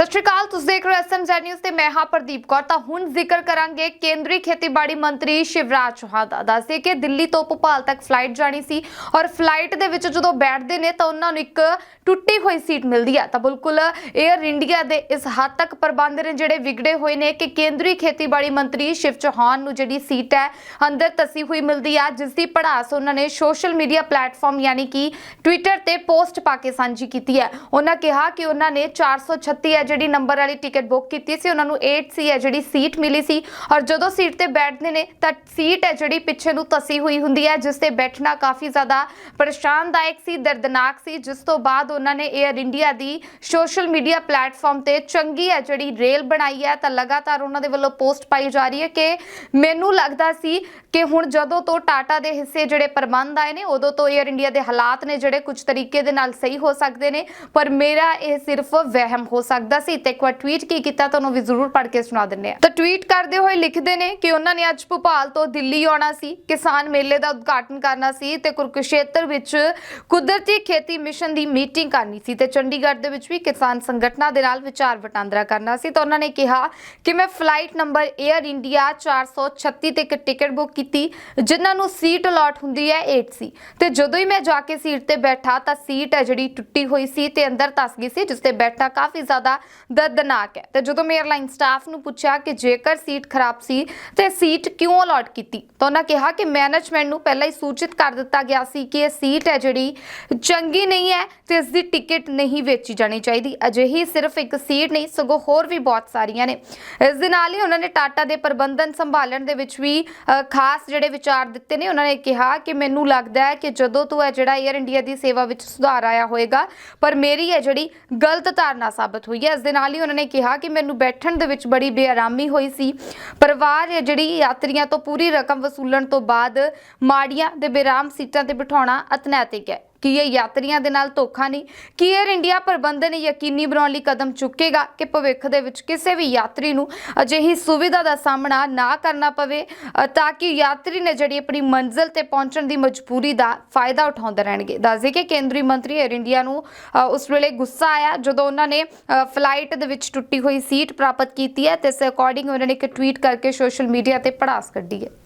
ਸਤਿ ਸ਼੍ਰੀ ਅਕਾਲ, ਤੁਸੀਂ ਦੇਖ ਰਹੇ ਹੋ ਐਸਐਮਜ਼ੈਡ ਨਿਊਜ਼ ਤੇ ਮੈਂ ਹਾਂ ਪ੍ਰਦੀਪ ਕੌਰ। ਤਾਂ ਹੁਣ ਜ਼ਿਕਰ ਕਰਾਂਗੇ ਕੇਂਦਰੀ ਖੇਤੀਬਾੜੀ ਮੰਤਰੀ ਸ਼ਿਵਰਾਜ ਚੌਹਾਨ ਦਾ। ਦੱਸਦੇ ਕਿ ਦਿੱਲੀ ਤੋਂ ਭੋਪਾਲ ਤੱਕ ਫਲਾਈਟ ਜਾਣੀ ਸੀ ਔਰ ਫਲਾਈਟ ਦੇ ਵਿੱਚ ਜਦੋਂ ਬੈਠਦੇ ਨੇ ਤਾਂ ਉਹਨਾਂ ਨੂੰ ਇੱਕ ਟੁੱਟੀ ਹੋਈ ਸੀਟ ਮਿਲਦੀ ਹੈ। ਤਾਂ ਬਿਲਕੁਲ 에ਅਰ ਇੰਡੀਆ ਦੇ ਇਸ ਹੱਦ ਤੱਕ ਪ੍ਰਬੰਧ ਨੇ ਜਿਹੜੇ ਵਿਗੜੇ ਹੋਏ ਨੇ ਕਿ ਕੇਂਦਰੀ ਖੇਤੀਬਾੜੀ ਮੰਤਰੀ ਸ਼ਿਵ ਚੌਹਾਨ ਨੂੰ ਜਿਹੜੀ ਸੀਟ ਹੈ ਅੰਦਰ ਤਸੀ ਹੋਈ ਮਿਲਦੀ ਆ, ਜਿਸ ਦੀ ਪੜਾਸ ਉਹਨਾਂ ਨੇ ਸੋਸ਼ਲ ਮੀਡੀਆ ਪਲੇਟਫਾਰਮ ਯਾਨੀ ਕਿ ਟਵਿੱਟਰ ਤੇ ਪੋਸਟ ਪਾ ਕੇ ਸਾਂਝੀ ਕੀਤੀ ਹੈ। ਉਹਨਾਂ ਕਿਹਾ ਕਿ ਉਹਨਾਂ ਨੇ 436 ਹੈ ਜਿਹੜੀ ਨੰਬਰ ਵਾਲੀ ਟਿਕਟ ਬੁੱਕ ਕੀਤੀ ਸੀ, ਉਹਨਾਂ ਨੂੰ 8 ਹੈ ਜਿਹੜੀ ਸੀਟ ਮਿਲੀ ਸੀ ਔਰ ਜਦੋਂ ਸੀਟ ਤੇ ਬੈਠਦੇ ਨੇ, ਤਾਂ ਸੀਟ ਹੈ ਜਿਹੜੀ ਪਿੱਛੇ ਨੂੰ ਤਸੀ ਹੋਈ ਹੁੰਦੀ ਹੈ, ਜਿਸ ਤੇ ਬੈਠਣਾ ਕਾਫੀ ਜ਼ਿਆਦਾ ਪਰੇਸ਼ਾਨਦਾਇਕ ਸੀ, ਦਰਦਨਾਕ ਸੀ। ਜਿਸ ਤੋਂ ਬਾਅਦ ਉਹਨਾਂ ਨੇ 에ਅਰ ਇੰਡੀਆ ਦੀ ਸੋਸ਼ਲ ਮੀਡੀਆ ਪਲੇਟਫਾਰਮ ਤੇ ਚੰਗੀ ਹੈ ਜਿਹੜੀ ਰੇਲ ਬਣਾਈ ਹੈ, ਤਾਂ ਲਗਾਤਾਰ ਉਹਨਾਂ ਦੇ ਵੱਲੋਂ ਪੋਸਟ ਪਾਈ ਜਾ ਰਹੀ ਹੈ ਕਿ ਮੈਨੂੰ ਲੱਗਦਾ ਸੀ ਕਿ ਹੁਣ ਜਦੋਂ ਤੋਂ ਟਾਟਾ ਦੇ ਹਿੱਸੇ ਜਿਹੜੇ ਪ੍ਰਬੰਧ ਆਏ ਨੇ, ਉਦੋਂ ਤੋਂ 에ਅਰ ਇੰਡੀਆ ਦੇ ਹਾਲਾਤ ਨੇ ਜਿਹੜੇ ਕੁਝ ਤਰੀਕੇ ਦੇ ਨਾਲ ਸਹੀ ਹੋ ਸਕਦੇ ਨੇ, ਪਰ ਮੇਰਾ ਇਹ ਸਿਰਫ ਵਹਿਮ ਹੋ ਸਕਦਾ ਸੀ ਤੇ ਇੱਕ ਵਾਰ ਟਵੀਟ ਕੀ ਕੀਤਾ ਤੁਹਾਨੂੰ ਵੀ ਜ਼ਰੂਰ ਪੜ੍ਹ ਕੇ ਸੁਣਾ ਦਿੰਨੇ ਆ ਤਾਂ ਟਵੀਟ ਕਰਦੇ ਹੋਏ ਲਿਖਦੇ ਨੇ ਕਿ ਉਹਨਾਂ ਨੇ ਅੱਜ ਭੋਪਾਲ ਤੋਂ ਦਿੱਲੀ ਆਉਣਾ ਸੀ, ਕਿਸਾਨ ਮੇਲੇ ਦਾ ਉਦਘਾਟਨ ਕਰਨਾ ਸੀ ਤੇ ਕੁਰਕਸ਼ੇਤਰ ਵਿੱਚ ਕੁਦਰਤੀ ਖੇਤੀ ਮਿਸ਼ਨ ਦੀ ਮੀਟਿੰਗ ਕਰਨੀ ਸੀ ਤੇ ਚੰਡੀਗੜ੍ਹ ਦੇ ਵਿੱਚ ਵੀ ਕਿਸਾਨ ਸੰਗਠਨਾਂ ਦੇ ਨਾਲ ਵਿਚਾਰ ਵਟਾਂਦਰਾ ਕਰਨਾ ਸੀ। ਤਾਂ ਉਹਨਾਂ ਨੇ ਕਿਹਾ ਕਿ ਮੈਂ ਫਲਾਈਟ ਨੰਬਰ 에ਅਰ ਇੰਡੀਆ 436 ਤੇ ਇੱਕ ਟਿਕਟ ਬੁੱਕ ਕੀਤੀ, ਜਿਨ੍ਹਾਂ ਨੂੰ ਸੀਟ ਅਲਾਟ ਹੁੰਦੀ ਹੈ 8 ਸੀ। ਤੇ ਜਦੋਂ ਹੀ ਮੈਂ ਜਾ ਕੇ ਸੀਟ ਤੇ ਬੈਠਾ ਤਾਂ ਸੀਟ ਹੈ ਜਿਹੜੀ ਟੁੱਟੀ ਹੋਈ ਸੀ ਤੇ ਅੰਦਰ ਤਸ ਗਈ ਸੀ, ਜਿਸ ਤੇ ਬੈਠਾ ਕਾਫੀ ਜ਼ਿਆਦਾ ਦਰਦਨਾਕ ਹੈ। ਤੇ ਜਦੋਂ ਮੈਂ 에ਅਰਲਾਈਨ ਸਟਾਫ ਨੂੰ ਪੁੱਛਿਆ ਕਿ ਜੇਕਰ ਸੀਟ ਖਰਾਬ ਸੀ, ਤੇ ਸੀਟ ਕਿਉਂ ਅਲਾਟ ਕੀਤੀ, ਤਾਂ ਉਹਨਾਂ ਕਿਹਾ ਕਿ ਮੈਨੇਜਮੈਂਟ ਨੂੰ ਪਹਿਲਾਂ ਹੀ ਸੂਚਿਤ ਕਰ ਦਿੱਤਾ ਗਿਆ ਸੀ ਕਿ ਇਹ ਸੀਟ ਹੈ ਜਿਹੜੀ ਚੰਗੀ ਨਹੀਂ ਹੈ ਤੇ ਇਸ ਦੀ ਟਿਕਟ ਨਹੀਂ ਵੇਚੀ ਜਾਣੀ ਚਾਹੀਦੀ। ਅਜਿਹੀ ਸਿਰਫ ਇੱਕ ਸੀਟ ਨਹੀਂ, ਸਗੋਂ ਹੋਰ ਵੀ ਬਹੁਤ ਸਾਰੀਆਂ ਨੇ। ਇਸ ਦੇ ਨਾਲ ਹੀ ਉਹਨਾਂ ਨੇ ਟਾਟਾ ਦੇ ਪ੍ਰਬੰਧਨ ਸੰਭਾਲਣ ਦੇ ਵਿੱਚ ਵੀ ਖਾਸ ਜਿਹੜੇ ਵਿਚਾਰ ਦਿੱਤੇ ਨੇ, ਉਹਨਾਂ ਨੇ ਕਿਹਾ ਕਿ ਮੈਨੂੰ ਲੱਗਦਾ ਹੈ ਕਿ ਜਦੋਂ ਤੋਂ ਇਹ ਜਿਹੜਾ 에ਅਰ ਇੰਡੀਆ ਦੀ ਸੇਵਾ ਵਿੱਚ ਸੁਧਾਰ ਆਇਆ ਹੋਏਗਾ, ਪਰ ਮੇਰੀ ਇਹ ਜਿਹੜੀ ਗਲਤ ਧਾਰਨਾ ਸਾਬਤ ਹੋਈ ਹੈ ਇਸ ਦੇ ਨਾਲ ਹੀ ਉਹਨਾਂ ਨੇ ਕਿਹਾ ਕਿ ਮੈਨੂੰ ਬੈਠਣ ਦੇ ਵਿੱਚ ਬੜੀ ਬੇਆਰਾਮੀ ਹੋਈ ਸੀ। ਪਰਿਵਾਰ ਹੈ ਜਿਹੜੀ ਯਾਤਰੀਆਂ ਤੋਂ ਪੂਰੀ ਰਕਮ ਵਸੂਲਣ ਤੋਂ ਬਾਅਦ ਮਾੜੀਆਂ ਦੇ ਬੇਰਾਮ ਸੀਟਾਂ ਤੇ ਬਿਠਾਉਣਾ ਅਤਨੈਤਿਕ ਹੈ। ਕਿ ਇਹ ਯਾਤਰੀਆਂ ਦੇ ਨਾਲ ਧੋਖਾ ਨਹੀਂ? ਕਿ 에ਅਰ ਇੰਡੀਆ ਪ੍ਰਬੰਧਨ ਯਕੀਨੀ ਬਣਾਉਣ ਲਈ ਕਦਮ ਚੁੱਕੇਗਾ ਕਿ ਭਵਿੱਖ ਦੇ ਵਿੱਚ ਕਿਸੇ ਵੀ ਯਾਤਰੀ ਨੂੰ ਅਜਿਹੀ ਸੁਵਿਧਾ ਦਾ ਸਾਹਮਣਾ ਨਾ ਕਰਨਾ ਪਵੇ ਤਾਂ ਕਿ ਯਾਤਰੀ ਨੇ ਜਿਹੜੀ ਆਪਣੀ ਮੰਜ਼ਿਲ ਤੇ ਪਹੁੰਚਣ ਦੀ ਮਜਬੂਰੀ ਦਾ ਫਾਇਦਾ ਉਠਾਉਂਦੇ ਰਹਿਣਗੇ। ਦੱਸਦੇ ਕਿ ਕੇਂਦਰੀ ਮੰਤਰੀ 에ਅਰ ਇੰਡੀਆ ਨੂੰ ਉਸ ਵੇਲੇ ਗੁੱਸਾ ਆਇਆ ਜਦੋਂ ਉਹਨਾਂ ਨੇ ਫਲਾਈਟ ਦੇ ਵਿੱਚ ਟੁੱਟੀ ਹੋਈ ਸੀਟ ਪ੍ਰਾਪਤ ਕੀਤੀ ਹੈ ਤੇ ਇਸ ਅਕੋਰਡਿੰਗ ਉਹਨਾਂ ਨੇ ਇੱਕ ਟਵੀਟ ਕਰਕੇ ਸੋਸ਼ਲ ਮੀਡੀਆ ਤੇ ਪੜਾਸ ਕੱਢੀ ਹੈ।